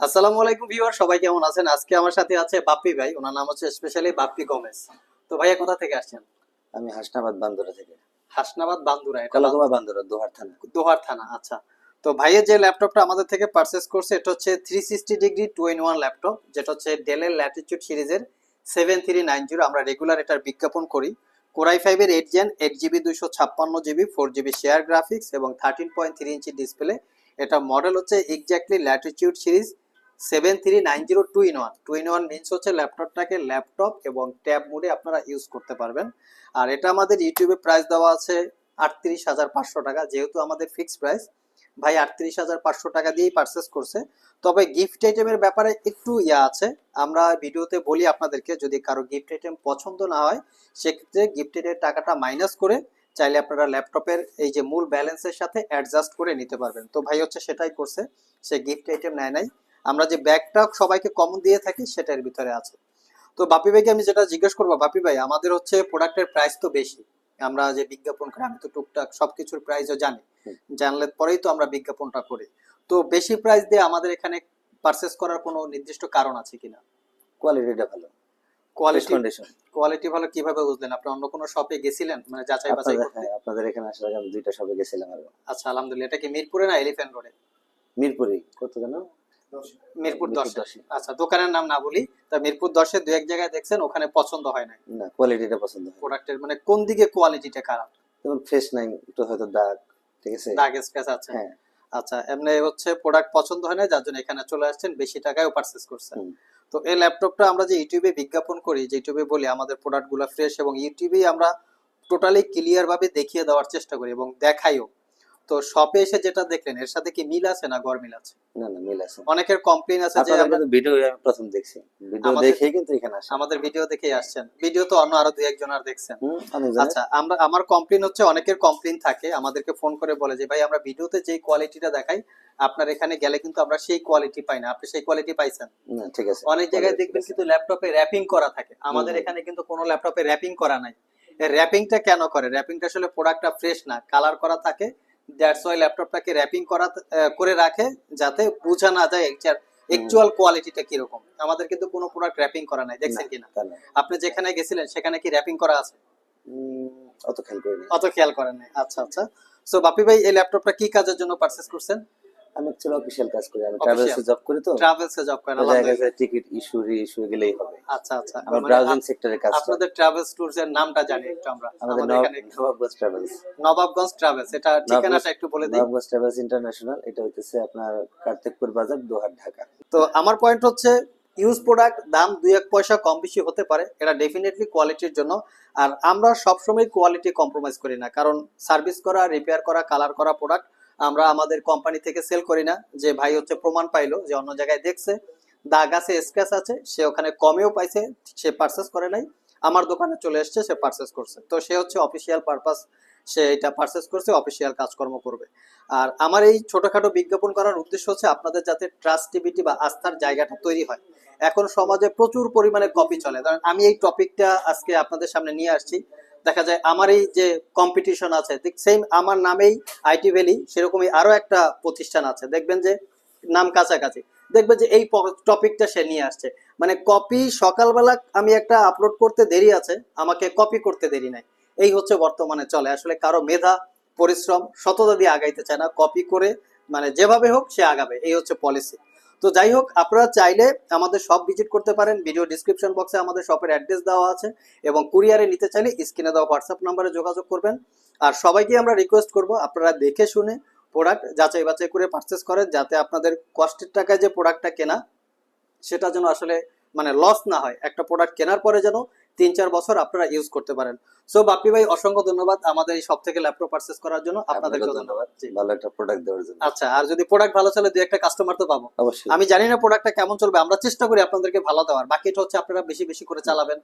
আসসালামু আলাইকুম ভিউয়ার সবাই কেমন আছেন? আজকে আমার সাথে আছে বাপ্পি ভাই ওনার নাম হচ্ছে স্পেশালি বাপ্পি গমেজ। তো ভাইয়া কোথা থেকে আসছেন? আমি হাসনাবাদ বান্দরা থেকে। হাসনাবাদ বান্দুরা এটা কলাকুমা বান্দরা দোহার থানা। দোহার থানা আচ্ছা। তো ভাইয়ের যে ল্যাপটপটা আমাদের থেকে পারচেস করছে এটা হচ্ছে three sixty degree two in one laptop যেটা হচ্ছে ডেলের ল্যাটিচিউড সিরিজের সেভেন থ্রি নাইন জিরো আমরা রেগুলার এটার বিজ্ঞাপন করি। কোরাই ফাইভের এইট জেন এইট জিবি দুইশো ছাপ্পান্ন GB four GB share graphics এবং thirteen point three inch display এটা মডেল হচ্ছে exactly latitude series. Seven three nine zero two in one two in one means হচ্ছে ল্যাপটপটাকে ল্যাপটপ এবং tab মোডে আপনারা ইউজ করতে পারবেন। আর এটা আমাদের ইউটিউবে প্রাইস দেওয়া আছে আটত্রিশ হাজার পাঁচশো টাকা, যেহেতু আমাদের ফিক্সড প্রাইস ভাই, আটত্রিশ হাজার পাঁচশো টাকা দিয়েই পারচেস করছে। তবে গিফট আইটেমের ব্যাপারে একটু ইয়া আছে। আমরা ভিডিওতে বলি আপনাদেরকে, যদি কারও গিফট আইটেম পছন্দ না হয়, সেক্ষেত্রে গিফট আইটেমের টাকাটা মাইনাস করে চাইলে আপনারা ল্যাপটপের এই যে মূল ব্যালেন্সের সাথে অ্যাডজাস্ট করে নিতে পারবেন। তো ভাই হচ্ছে সেটাই করছে, সে গিফট আইটেম নেয় নাই। আমরা যে ব্যাগটা সবাইকে কমন দিয়ে থাকি সেটার ভিতরে আছে। তো বাপি ভাইকে আমি যেটা জিজ্ঞেস করব বাপি ভাই আমাদের হচ্ছে প্রোডাক্টের প্রাইস তো বেশি। আমরা যে বিজ্ঞাপন করি আমি তো টুকটাক সবকিছুর প্রাইসও জানি। জানলে পরেই তো আমরা বিজ্ঞাপনটা করি। তো বেশি প্রাইস দিয়ে আমাদের এখানে পারচেস করার কোনো নির্দিষ্ট কারণ আছে কিনা? কোয়ালিটিটা ভালো। কোয়ালিটি কন্ডিশন কোয়ালিটি ভালো কীভাবে বুঝলেন? আপনি অন্য কোনো শপে গেছিলেন? মানে যাচাই বাছাই করতে? হ্যাঁ আপনাদের এখানে আসার আগে আমি দুইটা শপে গেছিলাম আর। আচ্ছা আলহামদুলিল্লাহ। এটা কি মিরপুরে না এলিফ্যান্ট রোডে? মিরপুরি কত যেন মিরপুর দশে। আচ্ছা দোকানের নাম না বলি তা মিরপুর দশে দু এক জায়গায় দেখছেন ওখানে পছন্দ হয় না না কোয়ালিটিটা পছন্দ হয়। প্রোডাক্টের মানে কোন দিকে কোয়ালিটিটা খারাপ? যেমন ফ্রেশ নাই একটু হয়তো দাগ ঠিক আছে? দাগ স্ক্র্যাচ আছে। হ্যাঁ। আচ্ছা এমনি হচ্ছে প্রোডাক্ট পছন্দ হয় না যার জন্য এখানে চলে আসছেন বেশি টাকায়ও পারচেস করছেন। তো এই ল্যাপটপটা আমরা যে ইউটিউবে বিজ্ঞাপন করি যে ইউটিউবে বলি আমাদের প্রোডাক্টগুলো ফ্রেশ এবং ইউটিউবেই আমরা টোটালি ক্লিয়ার ভাবে দেখিয়ে দেওয়ার চেষ্টা করি এবং দেখাইও। তো শপে এসে যেটা দেখলেন এর সাথে কি মিল আছে না গরমিল আছে? না না মিল আছে। অনেকের কমপ্লেন আছে যে আপনাদের ভিডিও আমি প্রথম দেখছি। ভিডিও কিন্তু এখানে আমাদের ভিডিও দেখেই আসছেন। ভিডিও তো অন্য আরও দুই একজন আর দেখছেন। আচ্ছা আমরা আমার কমপ্লেন হচ্ছে অনেকের কমপ্লেন থাকে। আমাদেরকে ফোন করে বলে যে ভাই আমরা ভিডিওতে যেই কোয়ালিটিটা দেখাই আপনার এখানে গেলে কিন্তু আমরা সেই কোয়ালিটি পাই না। আপনি সেই কোয়ালিটি পাইছেন। ঠিক আছে। অনেক জায়গায় দেখবেন কিন্তু ল্যাপটপে র্যাপিং করা থাকে। আমাদের এখানে কিন্তু কোনো ল্যাপটপে র্যাপিং করা নাই। র্যাপিংটা কেন করে? র্যাপিংটা আসলে প্রোডাক্টটা ফ্রেশ না। কালার করা থাকে। দ্যাটস ওয়াই ল্যাপটপটাকে র্যাপিং করা করে রাখে যাতে বোঝা না যায় অ্যাকচুয়াল কোয়ালিটিটা কীরকম। আমাদের কিন্তু কোনো প্রোডাক্ট র্যাপিং করা নাই দেখছেন কিনা? না। আপনি যেখানে গেছিলেন সেখানে কি র্যাপিং করা আছে? অত খেয়াল করিনি অত খেয়াল করেন নাই। আচ্ছা আচ্ছা। সো বাপি ভাই এই ল্যাপটপটা কি কাজের জন্য পারচেজ করছেন? আমি অ্যাকচুয়ালি অফিসিয়াল কাজ করি আমি? ট্রাভেলসে জব করি তো। ট্রাভেলসে জব করেন আলহামদুলিল্লাহ। টিকিট ইস্যু রি ইস্যু গেলেই হবে। আচ্ছা আচ্ছা। আমার ব্রাউজিং সেক্টরে কাজ করি আপনাদের ট্রাভেলস ট্যুরস এর নামটা জানি একটু আমরা। আমাদের আমাদের এখানে নবাবগঞ্জ ট্রাভেলস নবাবগঞ্জ ট্রাভেলস এটা ঠিকানাটা একটু বলে দিই। নবাবগঞ্জ ট্রাভেলস ইন্টারন্যাশনাল এটা হইতেছে আপনার কার্তিকপুর বাজার দোহার ঢাকা। তো আমার পয়েন্ট হচ্ছে ইউজ প্রোডাক্ট দাম দুই এক পয়সা কম বেশি হতে পারে এটা ডেফিনেটলি কোয়ালিটির জন্য। আর আমরা সবসময় কোয়ালিটি কম্প্রোমাইজ করি না কারণ সার্ভিস করা রিপেয়ার করা কালার করা প্রোডাক্ট আমরা আমাদের কোম্পানি থেকে সেল করি না। যে ভাই হচ্ছে প্রমাণ পাইলো, যে অন্য জায়গায় দেখছে। দাগ আছে স্ক্র্যাচ আছে, সে ওখানে কমেও পাইছে, সে পারচেস করে নাই। আমার দোকানে চলে এসছে, সে পারচেস করছে। তো সে হচ্ছে অফিসিয়াল পারপাস সে এটা পারচেস করছে অফিসিয়াল কাজকর্ম করবে। আর আমার এই ছোটখাটো বিজ্ঞাপন করার উদ্দেশ্য হচ্ছে আপনাদের যাতে ট্রাস্টিভিটি বা আস্থার জায়গাটা তৈরি হয়। এখন সমাজে প্রচুর পরিমাণে কপি চলে। কারণ আমি এই টপিকটা আজকে আপনাদের সামনে নিয়ে আসছি। দেখা যায় আমার এই যে কম্পিটিশন আছে সেম আমার নামেই আইটি ভ্যালি সেরকমই আরও একটা প্রতিষ্ঠান আছে। দেখবেন যে নাম কাছাকাছি। দেখবেন যে এই টপিকটা সে নিয়ে আসছে। মানে কপি সকালবেলা আমি একটা আপলোড করতে দেরি আছে, আমাকে কপি করতে দেরি নাই। এই হচ্ছে বর্তমানে চলে। আসলে কারও মেধা, পরিশ্রম সততা দিয়ে আগাইতে চায় না। কপি করে মানে যেভাবে হোক সে আগাবে। এই হচ্ছে পলিসি তো যাই হোক, আপনারা চাইলে আমাদের শপ ভিজিট করতে পারেন। ভিডিও ডিসক্রিপশন বক্সে আমাদের শপের অ্যাড্রেস দেওয়া আছে এবং কুরিয়ারে নিতে চাইলে স্ক্রিনে দেওয়া হোয়াটসঅ্যাপ নাম্বারে যোগাযোগ করবেন। আর সবাইকে আমরা রিকোয়েস্ট করব, আপনারা দেখে শুনে প্রোডাক্ট যাচাই বাছাই করে পারচেস করেন, যাতে আপনাদের কষ্টের টাকায় যে প্রোডাক্টটা কেনা, সেটা যেন আসলে মানে লস না হয়। একটা প্রোডাক্ট কেনার পরে যেন তিন চার বছর আপনারা ইউজ করতে পারেন। সো বাপ্পি ভাই অসংখ্য ধন্যবাদ আমাদের এই সব থেকে ল্যাপটপ পারচেস করার জন্য। আপনাদের ধন্যবাদ। ভালো একটা প্রোডাক্ট দেওয়ার জন্য। আচ্ছা আর যদি প্রোডাক্ট ভালো চলে দুই একটা কাস্টমার তো পাবো। অবশ্যই। আমি জানি না প্রোডাক্টটা কেমন চলবে আমরা চেষ্টা করি আপনাদেরকে ভালো দেওয়ার। বাকিটা হচ্ছে আপনারা বেশি বেশি করে চালাবেন।